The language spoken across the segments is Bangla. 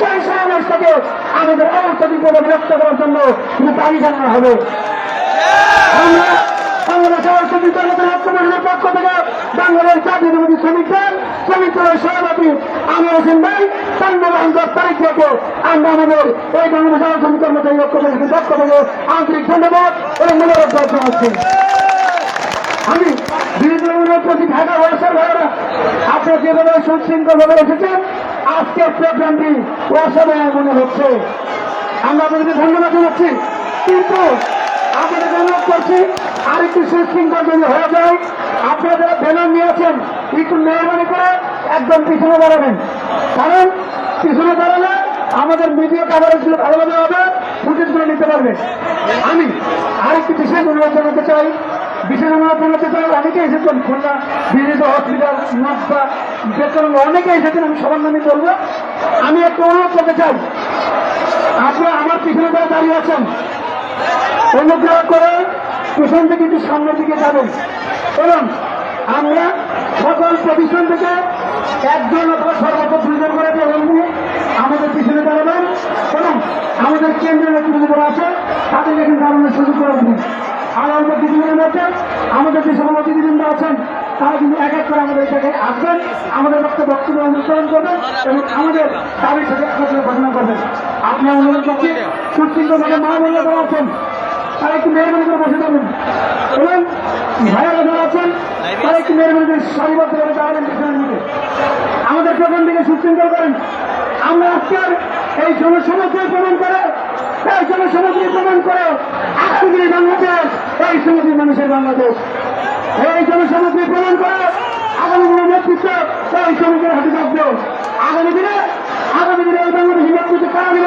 সেই সমাবেশ থেকে আমাদের বিপদ বিরক্ত করার জন্য কিন্তু দাবি জানানো হবে। আমরা শ্রমিক কর্মচারী ঐক্যমন্ডলের পক্ষ থেকে বাংলাদেশ জাতীয় বিরোধী শ্রমিকদের শ্রমিক দলের সভাপতি আমির হোসেন ভাই চন্দ্রবান দশ তারিখ থেকে আমরা আমাদের এই বাংলাদেশের শ্রমিক কর্মচারী ঐক্যমন্ডলের পক্ষ থেকে আন্তরিক ধন্যবাদ এবং মনোরঞ্জন জানাচ্ছি আমি বিরোধী প্রতি ঢাকা বর্ষার ভাইয়েরা আপনারা যেভাবে সুশৃঙ্খল ভাবে এসেছেন আজকের প্রোগ্রামটি অসাধারণ মনে হচ্ছে। আমরা আপনাদেরকে ধন্যবাদ জানাচ্ছি। কিন্তু আপনাদের অনুরোধ করছি আরেকটু সুশৃঙ্খল যদি হয়ে যায়, আপনারা যারা ব্যানার নিয়েছেন একটু মেহরবানি করে একদম পিছনে দাঁড়াবেন। কারণ পিছনে দাঁড়ালে আমাদের মিডিয়া কাভারেজগুলো ভালোভাবে হবে ফুটেজগুলো নিতে পারবে। আমি আরেকটি বিশেষ অনুরোধ জানাতে চাই বিশেষ অনুরোধ জানাতে চাই অনেকে এসেছেন খুলনা বিভিন্ন হসপিটাল নাস্তা বেতন অনেকে এসেছেন, আমি সবার নামে বলব। আমি একটু অনুরোধ করতে চাই। আপনারা আমার পিছনে যারা দাঁড়িয়ে আছেন, অনুগ্রহ করে পিছন থেকে একটু সামনের দিকে যাবেন। এবং আমরা সকল প্রতিষ্ঠান থেকে একজন অথবা সর্বোচ্চ দুজন করে প্রধান নিয়ে আমাদের পিছনে দাঁড়াবেন। এবং আমাদের কেন্দ্রীয় নেতৃত্ব আছে তাদেরকে কিন্তু দাঁড়ানোর সুযোগ করে দিন। আর আমাদের কিছুদিনের মধ্যে আমাদের যে সকল অতিথিবৃন্দ আছেন তারা কিন্তু এক এক করে আমাদের জায়গায় আসবেন আমাদের বক্তব্য বক্তব্য অনুসরণ করবেন এবং আমাদের দাবির সাথে একত্রে ঘোষণা করবেন আপনার অনুরোধ করছি সুশৃঙ্খলভাবে মা বলে যারা আছেন, তারা একটু মেহরবানি করে বসে এবং ভাইয়ারা যারা আছেন, তারা একটু মেহরবানি করে দাঁড়াবেন পিছনের দিকে আমাদের প্রথম দিকে সুশৃঙ্খল করেন। আমরা আজকের এই জনসমুদ্রে প্রমাণ করে, এই জনসমুদ্রে প্রমাণ করে দিনে বাংলাদেশ, এই সমুদ্রের মানুষের বাংলাদেশ। এই জনসমুদ্রে প্রমাণ করে আগামী দিনের নেতৃত্ব এই সমুদ্রের হাতে থাকবে। আগামী দিনে আগামী দিনে এই বাংলাদেশের নেতৃত্ব কারা দিল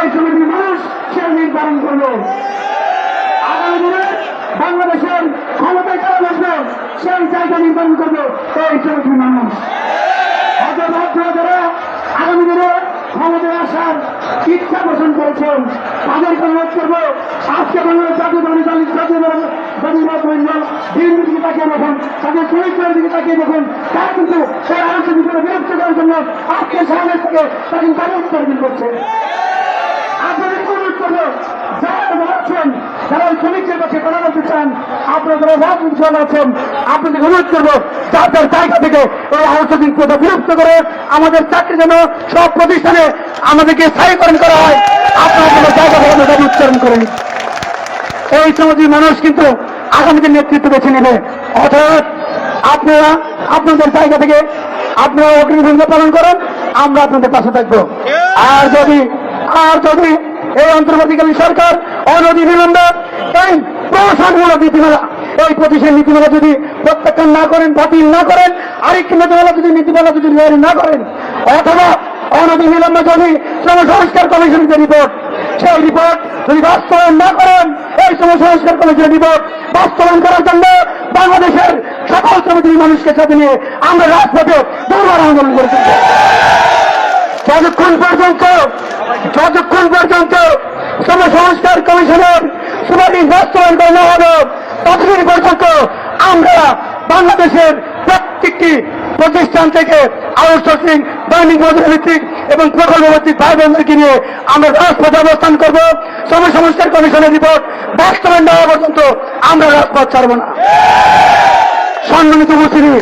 এই সমিতির মানুষ সে নির্ধারণ করবে। আগামী দিনে বাংলাদেশের ক্ষমতায় কারা বসবে, সেই জায়গা নির্ধারণ করবে এই সমিতির মানুষ। আপনারা যারা আগামী দিনে ক্ষমতায় আসার ইচ্ছা পোষণ করেছেন। তাদেরকে অনুরোধ করব আজকে বাংলাদেশ জাতীয় দল জাতীয় জাতীয় দিকে তাকিয়ে দেখুন, তাদের চরিত্রের দিকে তাকিয়ে দেখুন। তারা কিন্তু আজকে সমাজের থেকে তাদের তাদের করছে। আপনাদের অনুরোধ করব যারা ওই শ্রমিকদের কথা বলতে চান আপনারা যারা রাজনীতি আছেন। আপনাদের অনুরোধ করব যাদের জায়গা থেকে এই আলোচনা প্রথা বিরক্ত করে, আমাদের চাকরি যেন সব প্রতিষ্ঠানে আমাদেরকে স্থায়ীকরণ করা হয়। আপনারা যেন জায়গা থেকে দাবি উচ্চারণ করেন। এই সমাজের মানুষ কিন্তু আগামীতে নেতৃত্ব বেছে নেবে। অর্থাৎ আপনারা আপনাদের জায়গা থেকে আপনারা অগ্রিম ভূমিকা পালন করেন, আমরা আপনাদের পাশে থাকব। আর যদি আর যদি এই অন্তর্বর্তীকালীন সরকার অনধি বিলম্বে এই প্রশাসনমূলক নীতিমালা এই প্রতিষ্ঠান নীতিমালা যদি প্রত্যাখ্যান না করেন, বাতিল না করেন, আরেকটি নীতিমালা যদি নীতিমালা যদি না করেন, অথবা যদি সংস্কার কমিশনের যে রিপোর্ট সেই রিপোর্ট যদি বাস্তবায়ন না করেন, এই সংস্কার কমিশনের রিপোর্ট বাস্তবায়ন করার জন্য বাংলাদেশের সকল শ্রমিক মানুষকে সাথে নিয়ে আমরা রাজপথে দুর্বার আন্দোলন করে তুলব যতক্ষণ পর্যন্ত যতক্ষণ পর্যন্ত শ্রম সংস্কার কমিশনের সুপারিশ বাস্তবায়ন করা না হবে ততদিন পর্যন্ত আমরা বাংলাদেশের প্রত্যেকটি প্রতিষ্ঠান থেকে আউটসোর্সিং দৈনিক মজুরি ভিত্তিক এবং প্রকল্প ভিত্তিক ভাই বোনদেরকে নিয়ে আমরা রাজপথে অবস্থান করব। শ্রম সংস্কার কমিশনের রিপোর্ট বাস্তবায়ন না হওয়া পর্যন্ত আমরা রাজপথ ছাড়ব না। সম্মানিত উপস্থিতি,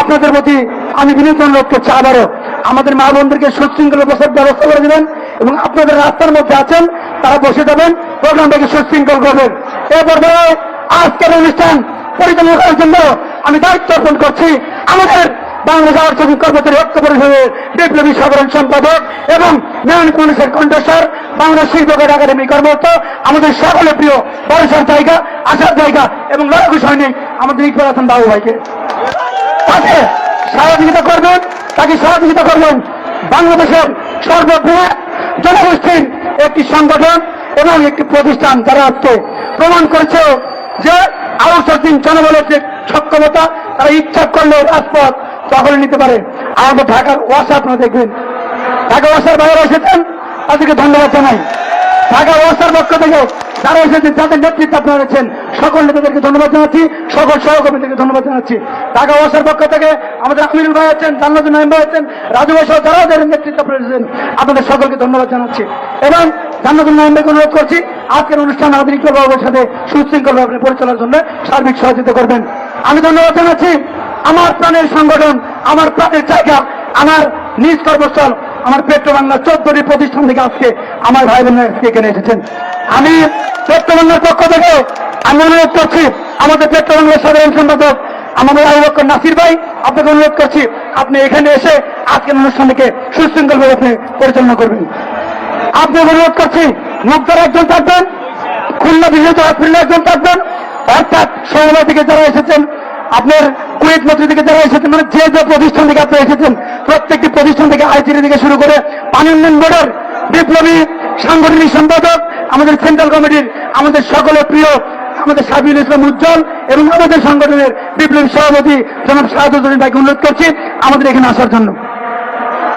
আপনাদের প্রতি আমি বিনীত অনুরোধ করছি আবারও। আমাদের মা বোনদেরকে সুশৃঙ্খল বসার ব্যবস্থা করে দেবেন এবং আপনাদের রাস্তার মধ্যে আছেন, তারা বসে যাবেন। প্রোগ্রামটাকে সুশৃঙ্খল করবেন এ পর্যায়ে আজকের অনুষ্ঠান পরিচালনা করার জন্য আমি দায়িত্ব অর্পণ করছি আমাদের বাংলাদেশ আর্থিক কর্মচারী ঐক্য পরিষদের বিপ্লবী সাধারণ সম্পাদক এবং মেয়ন মানুষের কণ্ঠস্বর, বাংলাদেশ শিল্পকার একাডেমি কর্মরত আমাদের সকলের প্রিয় বয়সের জায়গা আসার জায়গা এবং লড়াকু সৈনিক আমাদের ইকবাল হাসান বাবু ভাইকে। তাকে সহযোগিতা করবেন, তাকে সহযোগিতা করবেন বাংলাদেশের সর্ববৃহৎ জনগোষ্ঠীর একটি সংগঠন এবং একটি প্রতিষ্ঠান যারা আজকে প্রমাণ করেছে যে আউটসোর্সিং জনবলের যে সক্ষমতা, তারা ইচ্ছা করলে রাজপথ দখলে নিতে পারে। আমাদের ঢাকার ওয়াসা আপনারা দেখবেন। ঢাকা ওয়াসার বাইরে এসেছেন, তাদেরকে ধন্যবাদ জানাই। ঢাকা ওয়াসার পক্ষ থেকে যারা এসেছেন, যাদের নেতৃত্ব আপনারা রয়েছেন সকল নেতাদেরকে ধন্যবাদ জানাচ্ছি, সকল সহকর্মীদেরকে ধন্যবাদ জানাচ্ছি। ঢাকা ওয়াসার পক্ষ থেকে আমাদের আমিরুল ভাই আছেন, জান্নাতুল নাইম ভাই আছেন, রাজু ভাই সহ যারা যাদের নেতৃত্ব আপনারা আপনাদের সকলকে ধন্যবাদ জানাচ্ছি। এবং জান্নাতুল নাইম অনুরোধ করছি, আজকের অনুষ্ঠান ইকবাল বাবুর সাথে সুশৃঙ্খলভাবে পরিচালনার জন্য সার্বিক সহযোগিতা করবেন। আমি ধন্যবাদ জানাচ্ছি আমার প্রাণের সংগঠন, আমার প্রাণের জায়গা, আমার নিজ কর্মস্থল, আমার পেট্রো বাংলা চোদ্দটি প্রতিষ্ঠান থেকে আজকে আমার ভাই বোনেরা এখানে এসেছেন। আমি পেট্রো বাংলার পক্ষ থেকে আমি অনুরোধ করছি, আমাদের পেট্রো বাংলার সাধারণ সম্পাদক আমাদের বকর নাসির ভাই, আপনাকে অনুরোধ করছি, আপনি এখানে এসে আজকের অনুষ্ঠানটিকে সুশৃঙ্খলভাবে আপনি পরিচালনা করবেন। আপনি অনুরোধ করছি মুক্তার একজন থাকবেন, খুলনা বিশেষত খুলনা একজন থাকবেন। অর্থাৎ সমবায় থেকে যারা এসেছেন, আপনার কুয়েত মন্ত্রী থেকে যারা এসেছেন মানে যে যে প্রতিষ্ঠান থেকে আপনি এসেছেন, প্রত্যেকটি প্রতিষ্ঠান থেকে আইসিডি থেকে শুরু করে পানি উন্নয়ন বোর্ডের বিপ্লবী সাংগঠনিক সম্পাদক, আমাদের সেন্ট্রাল কমিটির আমাদের সকলের প্রিয়, আমাদের সাবিউল ইসলাম উজ্জ্বল এবং আমাদের সংগঠনের বিপ্লবী সভাপতি জনাব শাহাদুদ্দিন ভাইকে অনুরোধ করছি, আমাদের এখানে আসার জন্য।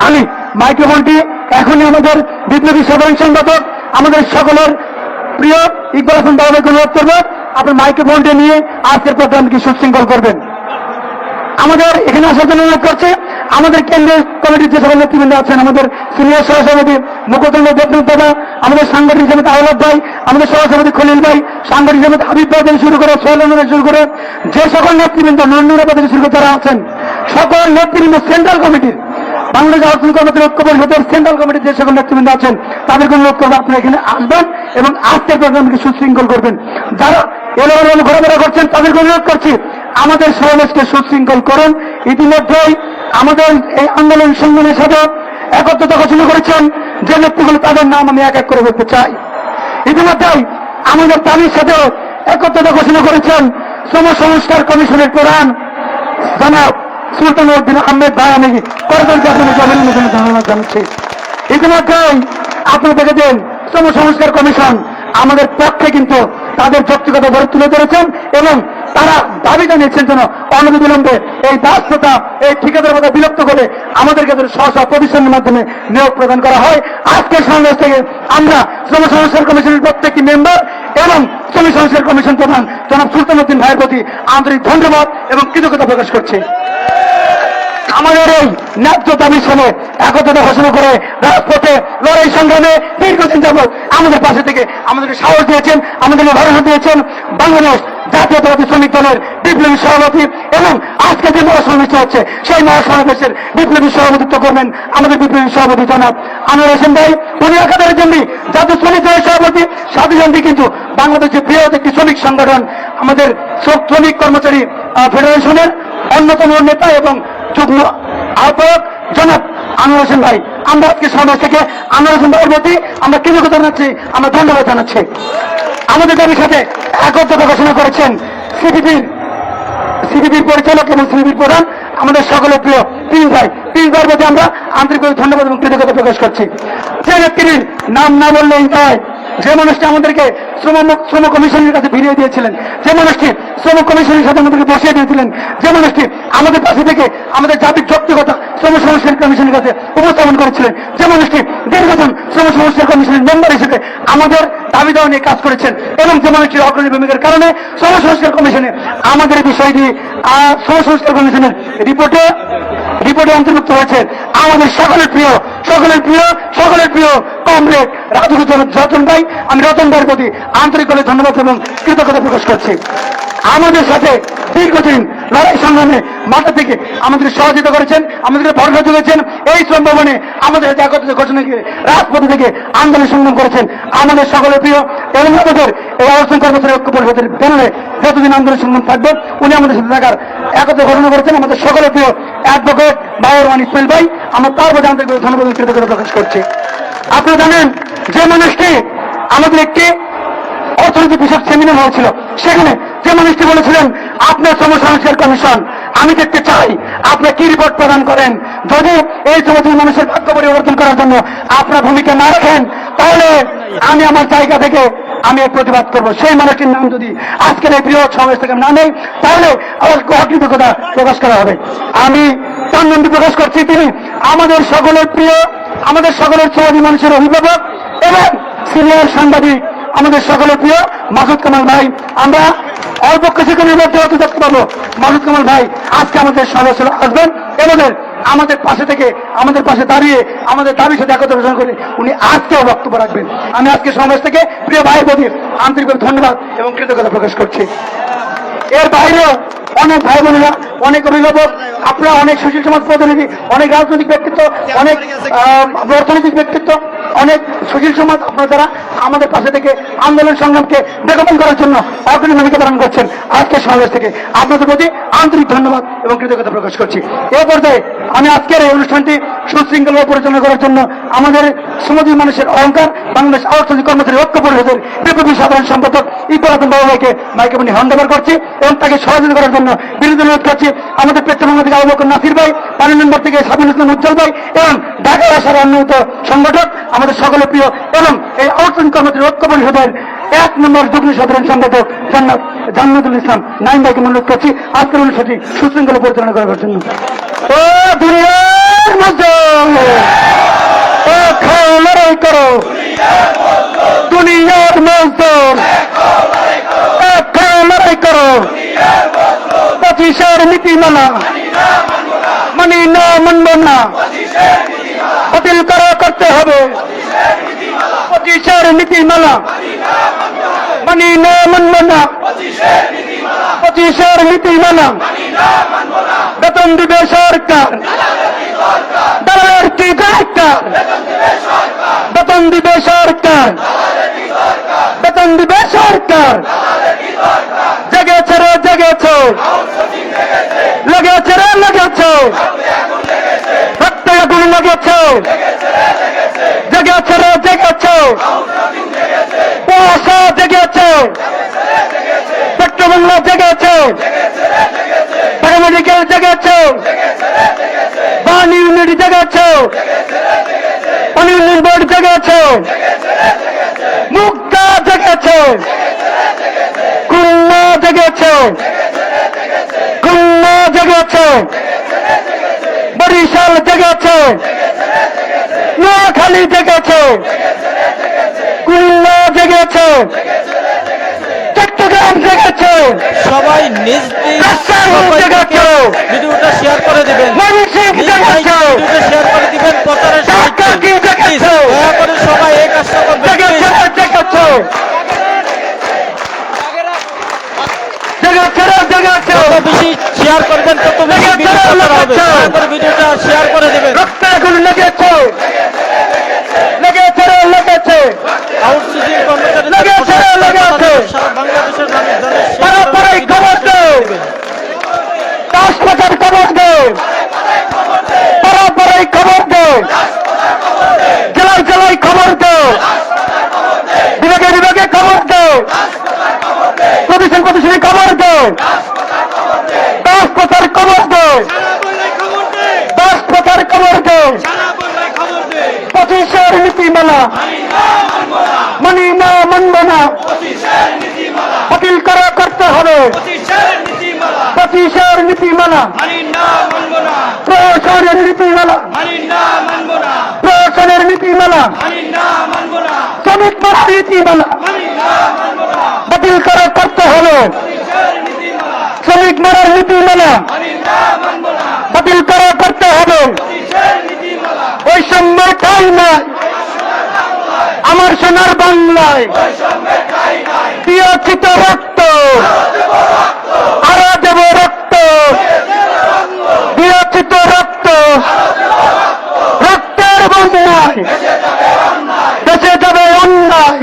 আমি মাইক্রোফোনটি এখনই আমাদের বিপ্লবী সাধারণ সম্পাদক, আমাদের সকলের প্রিয় ইকবাল হাসান বাবাকে অনুরোধ করব, আপনার মাইক্রোফোনটি নিয়ে আজকের প্রোগ্রামকে সুশৃঙ্খল করবেন। আমাদের এখানে আসার জন্য অনুরোধ করছে, আমাদের কেন্দ্রীয় কমিটির যে সকল নেতৃবৃন্দ আছেন, আমাদের সিনিয়র সহসভাপতি মুখচন্দ্র দেবনাথ দাদা আমাদের সাংগঠনিক সমিতি আহ্লাদ ভাই, আমাদের সহসভাপতি খলিল ভাই, সাংগঠনিক সমিতি হাবিব ভাই থেকে শুরু করে সোহেল শুরু করে যে সকল নেতৃবৃন্দ নন্দনা থেকে শুরু করে যারা আছেন, সকল নেতৃবৃন্দ সেন্ট্রাল কমিটির বাংলাদেশ আলোচনা কমিটির ঐক্য পরিষদের সেন্ট্রাল কমিটির যে সকল নেতৃবৃন্দ আছেন তাদেরকে অনুরোধ করব আপনারা এখানে আসবেন এবং আজকের প্রোগ্রামকে সুশৃঙ্খল করবেন। যারা এলো এলো ঘোরাফেরা করছেন তাদেরকে অনুরোধ করছি, আমাদের সমাবেশকে সুশৃঙ্খল করুন। ইতিমধ্যেই আমাদের এই আন্দোলন সংগ্রামের সাথে একত্রতা ঘোষণা করেছেন যে ব্যক্তিগুলো তাদের নাম আমি এক এক করে বলতে চাই। ইতিমধ্যেই আমাদের দাবির সাথে একত্রতা ঘোষণা করেছেন শ্রম সংস্কার কমিশনের প্রধান জনাব সুলতান উদ্দিন আহমেদ ভাই, আমি করবেন আপনাদের অভিনন্দন ধন্যবাদ জানাচ্ছি ইতিমধ্যেই আপনি দেখেছেন, শ্রম সংস্কার কমিশন আমাদের পক্ষে কিন্তু তাদের যৌক্তিকতা তুলে ধরেছেন এবং তারা দাবি জানিয়েছেন যেন অনবিলম্বে এই দাসতা এই ঠিকাদার প্রথা বিলুপ্ত করে আমাদেরকে যেন স্ব স্ব প্রতিষ্ঠানের মাধ্যমে নিয়োগ প্রদান করা হয়। আজকের সমাবেশ থেকে আমরা শ্রম সংস্কার কমিশনের প্রত্যেকটি মেম্বার এবং শ্রম সংস্কার কমিশন প্রধান জনাব সুলতান উদ্দিন ভাইয়ের প্রতি আন্তরিক ধন্যবাদ এবং কৃতজ্ঞতা প্রকাশ করছি। আমাদের এই ন্যায্য দাবি শুনে একত্রতা ঘোষণা করে রাজপথে লড়াই সংগ্রামে দীর্ঘদিন যাবৎ আমাদের পাশে থেকে আমাদেরকে সাহস দিয়েছেন, আমাদেরকে ভরসা দিয়েছেন বাংলাদেশ জাতীয়তাবাদী শ্রমিক দলের বিপ্লবী সভাপতি এবং আজকে যে মহাসমাবেশ হচ্ছে, সেই মহাসমাবেশের বিপ্লবী সভাপতিত্ব করবেন আমাদের বিপ্লবী সভাপতি জনাব আনোয়ার হোসেন ভাই। উনি একাধারে জন্য জাতীয় শ্রমিক দলের সভাপতি, সাথে কিন্তু বাংলাদেশের বৃহৎ একটি শ্রমিক সংগঠন, আমাদের শ্রমিক কর্মচারী ফেডারেশনের অন্যতম নেতা এবং যুগ্ম আহ্বায়ক জনাব আনোয়ার হোসেন ভাই, আমরা আজকে সমাজ থেকে আনোয়ার হোসেন ভাইয়ের প্রতি আমরা কৃতজ্ঞতা জানাচ্ছি, আমরা ধন্যবাদ জানাচ্ছি। আমাদের দাবির সাথে একত্রতা ঘোষণা করেছেন সিপিপির সিপিপির পরিচালক এবং সিপিপির প্রধান আমাদের সকলের প্রিয় পিস ভাই। পিস ভাইয়ের প্রতি আমরা আন্তরিকভাবে ধন্যবাদ এবং কৃতজ্ঞতা প্রকাশ করছি। যে ব্যক্তির নাম না বললেই নয় যে মানুষটি আমাদেরকে শ্রম শ্রম কমিশনের কাছে ফিরিয়ে দিয়েছিলেন, যে মানুষটি শ্রম কমিশনের সাথে আমাদেরকে বসিয়ে দিয়েছিলেন, যে মানুষটি আমাদের পাশে থেকে আমাদের জাতির যৌক্তিকতা শ্রম সংস্কার কমিশনের কাছে উপস্থাপন করেছিলেন, যে মানুষটি দীর্ঘদিন শ্রম সংস্কার কমিশনের মেম্বার হিসেবে আমাদের দাবি দেওয়া নিয়ে কাজ করেছেন এবং যে মানুষটির অগ্রণী ভূমিকার কারণে শ্রম সংস্কার কমিশনে আমাদের বিষয়টি শ্রম সংস্কার কমিশনের রিপোর্টে রিপোর্টে অন্তর্ভুক্ত হয়েছে আমাদের সকলের প্রিয় সকলের প্রিয় সকলের প্রিয় কমরেড রাজু রতন ভাই, আমি রতন ভাইয়ের প্রতি আন্তরিকভাবে ধন্যবাদ এবং কৃতজ্ঞতা প্রকাশ করছি। আমাদের সাথে দীর্ঘদিন লড়াই সংগ্রামে মাথা থেকে আমাদের সহযোগিতা করেছেন, আমাদেরকে ভরসা জুগেছেন এই শ্রম ভবনে আমাদের একত্রিত ঘোষণাকে রাজপথে থেকে আন্দোলন সংগ্রাম করেছেন আমাদের সকলের প্রিয় এবং আমাদের এই অবস্থান কর্মচারী ঐক্য পরিষদের ব্যানারে যতদিন আন্দোলন সংগ্রাম থাকবে, উনি আমাদের সাথে থাকার একত্রে ঘোষণা করেছেন। আমাদের সকলের প্রিয় অ্যাডভোকেট বায়ুর রহমান ইসমাইল ভাই, আমরা তার প্রতি আন্তরিক ধন্যবাদ কৃতজ্ঞতা প্রকাশ করছি। আপনারা জানেন যে মানুষটি আমাদের একটি অর্থনৈতিক বিষয়ক সেমিনার হয়েছিল। সেখানে যে মানুষটি বলেছিলেন আপনার শ্রম সংস্কার কমিশন, আমি দেখতে চাই আপনি কি রিপোর্ট প্রদান করেন। যদি এই সমাজের মানুষের ভাগ্য পরিবর্তন করার জন্য আপনার ভূমিকা না রাখেন, তাহলে আমি আমার জায়গা থেকে আমি প্রতিবাদ করব। সেই মানুষটির নাম যদি আজকের এই বৃহৎ সমাবেশ থেকে না নেই, তাহলে আমার অকৃতজ্ঞতা প্রকাশ করা হবে। আমি তার নামটি প্রকাশ করছি, তিনি আমাদের সকলের প্রিয়, আমাদের সকলের শ্রমজীবী মানুষের অভিভাবক এবং সিনিয়র সাংবাদিক, আমাদের সকলের প্রিয় মাসুদ কামাল ভাই। আমরা অল্প কিছুক্ষণের মধ্যে হয়তো দেখতে পাবো। মাসুদ কামাল ভাই, আজকে আমাদের সদস্য আসবেন এবং আমাদের পাশে থেকে আমাদের পাশে দাঁড়িয়ে আমাদের দাবির সাথে একত্র করে উনি আজকেও বক্তব্য রাখবেন। আমি আজকে সমাজ থেকে প্রিয় ভাই বোনের আন্তরিকভাবে ধন্যবাদ এবং কৃতজ্ঞতা প্রকাশ করছি। এর বাইরেও অনেক ভাই বোনেরা অনেক অভিভাবক, আপনারা অনেক সুশীল সমাজ প্রতিনিধি, অনেক রাজনৈতিক ব্যক্তিত্ব, অনেক অর্থনৈতিক ব্যক্তিত্ব, অনেক সুশীল সমাজ আপনার দ্বারা আমাদের পাশে থেকে আন্দোলন সংগ্রামকে বেগমন করার জন্য অগ্রণী ভূমিকা পালন করছেন আজকের সমাবেশ থেকে। আপনাদের প্রতি আন্তরিক ধন্যবাদ এবং কৃতজ্ঞতা প্রকাশ করছি। এ পর্যায়ে আমি আজকের এই অনুষ্ঠানটি সুশৃঙ্খলভাবে পরিচালনা করার জন্য আমাদের সমাজের মানুষের অহংকার, বাংলাদেশ অর্থনৈতিক কর্মচারী ঐক্য পরিষদের বিপ্লবী সাধারণ সম্পাদক ইকবাল ভাইকে মাইকে বনি হন্ডাবার করছি এবং তাকে সহযোগিতা করার জন্য বিরোধী অনুরোধ করছি। আমাদের পেট্রোবাংলা থেকে আবু নাসির ভাই পানি নম্বর থেকে সাবিল ইসলাম উজ্জ্বল ভাই এবং ঢাকা আসার অন্যত সংগঠক আমাদের সকলের প্রিয় এবং এই অর্থনৈতিক কর্মচারী ঐক্য পরিষদের এক নম্বর যুগ্ম সাধারণ সম্পাদক জান্নাত, জান্নাতুল ইসলাম। নাইন ভাইকে অনুরোধ করছি, আজকের অনুষ্ঠানটি সুশৃঙ্খলা পরিচালনা করার জন্য। ও দুনিয়ার মধ্যে ও খাও লড়াই করো দুনিয়ার মজদুর এক খাও লড়াই করো পঁচিশের নীতিমালা মানি না মানব না বাতিল করা করতে হবে পঁচিশের নীতিমালা মানি না মানব না পঁচিশের নীতিমালা বেতন দিবে সরকার দালালের কি দরকার বেতন দিবে সরকার বেতন দিবে সরকার জেগেছে রে জেগেছে লেগেছে রে, লেগেছে। রক্তে আগুন লেগেছে। জেগেছে রে, জেগেছে। কুয়াশা জেগেছে। পেট্রোবাংলা জেগেছে। প্যারামেডিক্যাল জেগেছে। বান ইউনিট জেগেছে। অনিয়ন বোর্ড জেগেছে। মুক্তা জেগেছে। খুলনা জেগেছে। জেগেছে বরিশাল জেগেছে নোয়াখালী জেগেছে খুলনা জেগেছে চট্টগ্রাম জেগেছে সবাই নিজ ভিডিওটা শেয়ার করে দিবেন। শেয়ার করে দিবেন প্রচারের? দয়া করে সবাই এই কাজটা করবেন যত বেশি শেয়ার করবেন তত বেশি ভিডিওটা শেয়ার করে দিবেন। রক্তে আগুন লেগেছে। লেগেছে লেগেছে। আউটসোর্সিং কর্মচারীদের লেগেছে, লেগেছে। বাংলাদেশের মানুষজনের পাড়া পাড়ায় খবর দে। দিবেন। খবর দে। পাড়া পাড়ায় খবর দে। জেলায় জেলায় খবর দে। বিভাগে বিভাগে খবর দে। প্রতিষ্ঠান প্রতিষ্ঠানে খবর দে দশ পাতার খবর দে দশ পাতার খবর দে। পঁচিশের নীতিমালা। মানি না মানব না। বাতিল করা করতে হবে? পঁচিশের নীতিমালা। প্রশাসনের নীতিমালা। প্রশাসনের নীতিমালা। শ্রমিক মারা নীতিমালা। বাতিল করা করতে হবে? শ্রমিক মারার নীতিমালা। বাতিল করা করতে ঠাই আমার সোনার বাংলায় দিয়েছি তো রক্ত আরও দেব রক্ত দিয়েছি তো রক্ত রক্তের বন্যায়, দেশে যাবে অন্যায়।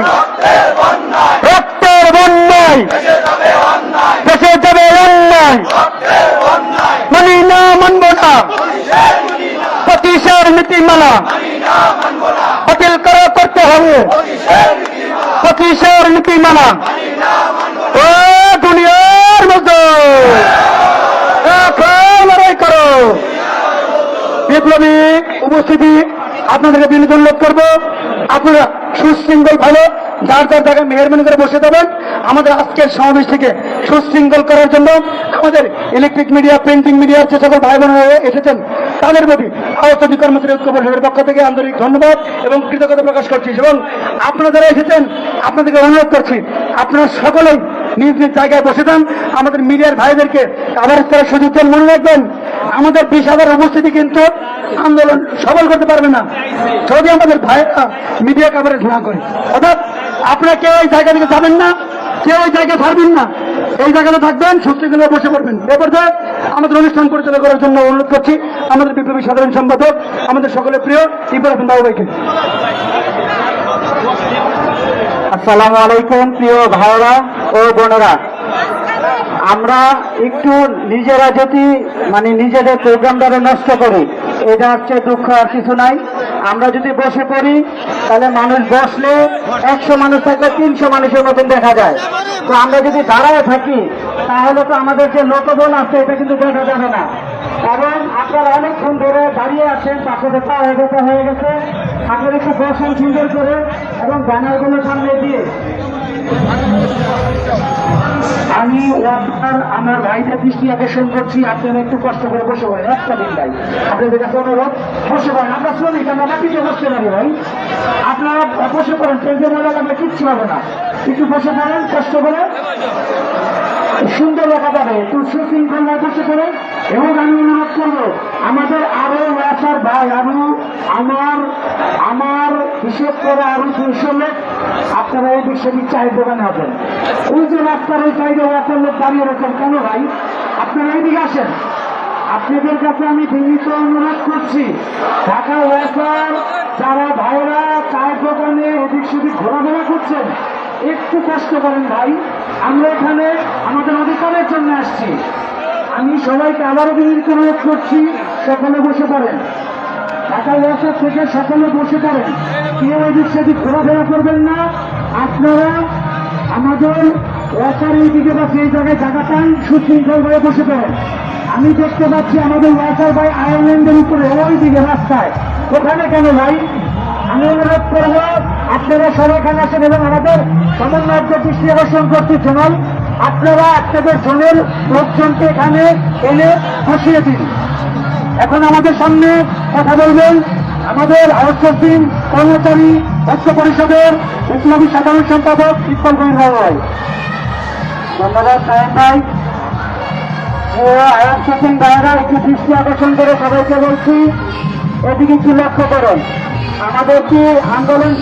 রক্তের বন্যায়, দেশে যাবে অন্যায়। মানি না, মানব না। পঁচিশের নীতিমালা বাতিল করা করতে হবে পঁচিশের নীতিমালা ও, দুনিয়ার মধ্যে। লড়াই করো। বিপ্লবী উপস্থিতি আপনাদেরকে বিনোদন লোক করব। আপনারা সুশৃঙ্খল ভালো, যার যার জায়গায় মেহরবানি করে বসে দেবেন আমাদের আজকের সমাবেশ থেকে সুশৃঙ্খল করার জন্য আমাদের ইলেকট্রিক মিডিয়া প্রিন্টিং মিডিয়ার যে সকল ভাই বোনেরা এসেছেন, তাদের প্রতি আহতী কর্মচারী ঐক্য পরিষদের পক্ষ থেকে আন্তরিক ধন্যবাদ এবং কৃতজ্ঞতা প্রকাশ করছি। এবং আপনারা এসেছেন, আপনাদেরকে অনুরোধ করছি, আপনারা সকলেই নিজ নিজ জায়গায় বসে যান। আমাদের মিডিয়ার ভাইদেরকে আবার তারা সুযোগ দেন। মনে রাখবেন, আমাদের বিশ উপস্থিতি কিন্তু আন্দোলন সফল করতে পারবে না। যদি আমাদের ভাইয়েরা মিডিয়া কাভারেজ না করে। অর্থাৎ আপনারা কেউ ওই জায়গা থেকে যাবেন না, কেউ ওই জায়গায় ছাড়বেন না। এই জায়গাতে থাকবেন সুস্থগুলো বসে পড়বেন। এ পর্যায়ে আমাদের অনুষ্ঠান পরিচালনা করার জন্য অনুরোধ করছি, আমাদের বিপ্লবী সাধারণ সম্পাদক, আমাদের সকলের প্রিয় ইব্রাহিম বাবু ভাইকে আসসালামু আলাইকুম, প্রিয় ভাইরা ও বোনেরা। আমরা একটু নিজেরা যদি মানে নিজেদের প্রোগ্রামটাকে নষ্ট করি, এটা হচ্ছে দুঃখ আর কিছু নাই। আমরা যদি বসে পড়ি, তাহলে মানুষ বসলে একশো মানুষ থাকলে তিনশো মানুষের মতন দেখা যায়। তো আমরা যদি দাঁড়ায় থাকি, তাহলে তো আমাদের যে লোকবল আছে, এটা কিন্তু দেখা যাবে না। এবং আপনারা অনেকক্ষণ ধরে দাঁড়িয়ে আছেন, পাশে গেছে হয়ে গেছে। আপনারা একটু বসেন সুন্দর করে, এবং ব্যানারগুলো সামনে দিয়ে। আমি আপনার আমার ভাইদের দৃষ্টি আকর্ষণ করছি, আপনারা একটু কষ্ট করে বসে পড়েন, একটা দিন ভাই। আপনাদের কাছে অনুরোধ, বসে পড়েন, আমরা শ্রমিক আমরা মাটিতে বসতে পারি ভাই। আপনারা বসে পড়েন মজা লাগলে কিচ্ছু হবে না। একটু বসে পড়েন, কষ্ট করে। সুন্দর দেখা যাবে। একটু সুশৃঙ্খল বসে করে এবং আমি অনুরোধ করব, আমাদের আরও ওয়াসার ভাই আরও আমার আমার হিসেব করে আরও দুইশো লোক আপনারা এই বিশ্ববিদ চায়ের দোকানে হবেন ওই যে রাস্তার ওই সাইডে ওয়াসার লোক দাঁড়িয়ে রয়েছেন। কেন ভাই? আপনারা এইদিকে আসেন। আপনাদের কাছে আমি বিনীত অনুরোধ করছি, ঢাকা ওয়াসার যারা ভাইরা চায়ের দোকানে এদিক সেদিক ঘোরাফেরা করছেন, একটু কষ্ট করেন ভাই। আমরা এখানে আমাদের অধিকারের জন্য আসছি। আমি সবাইকে আবারও বিনীত অনুরোধ করছি, সকলে বসে পড়েন। ঢাকা ওয়াসার থেকে সকলে বসে পড়েন। কেউ এদিক সেদিক ঘোরাফেরা করবেন না। আপনারা আমাদের ওয়াসার এই দিকে বা সেই জায়গায় জায়গা পান সুশৃঙ্খল ভাবে বসে পড়েন। আমি দেখতে পাচ্ছি আমাদের ওয়াসার ভাই আয়ারল্যান্ডের উপরে, ওই দিকে রাস্তায়। ওখানে কেন ভাই? আমি অনুরোধ করব আপনারা সবাই এখানে আসেন এবং আমাদের সমন্বয়কে দৃষ্টি আকর্ষণ করতে জানান আপনারা আপনাদের জনের লোকজনকে এখানে এনে বসিয়ে দিন। এখন আমাদের সামনে কথা বলবেন আমাদের আউটসোর্সিং কর্মচারী ঐক্য পরিষদের ইসলামী সাধারণ সম্পাদক ইকবাল গহির ভাই। ধন্যবাদ, সাহেব ভাই। আউটসোর্সিং ভাইরা একটু দৃষ্টি আকর্ষণ করে সবাইকে বলছি, এদিকে কি লক্ষ্য করুন। আমাদের কি আন্দোলন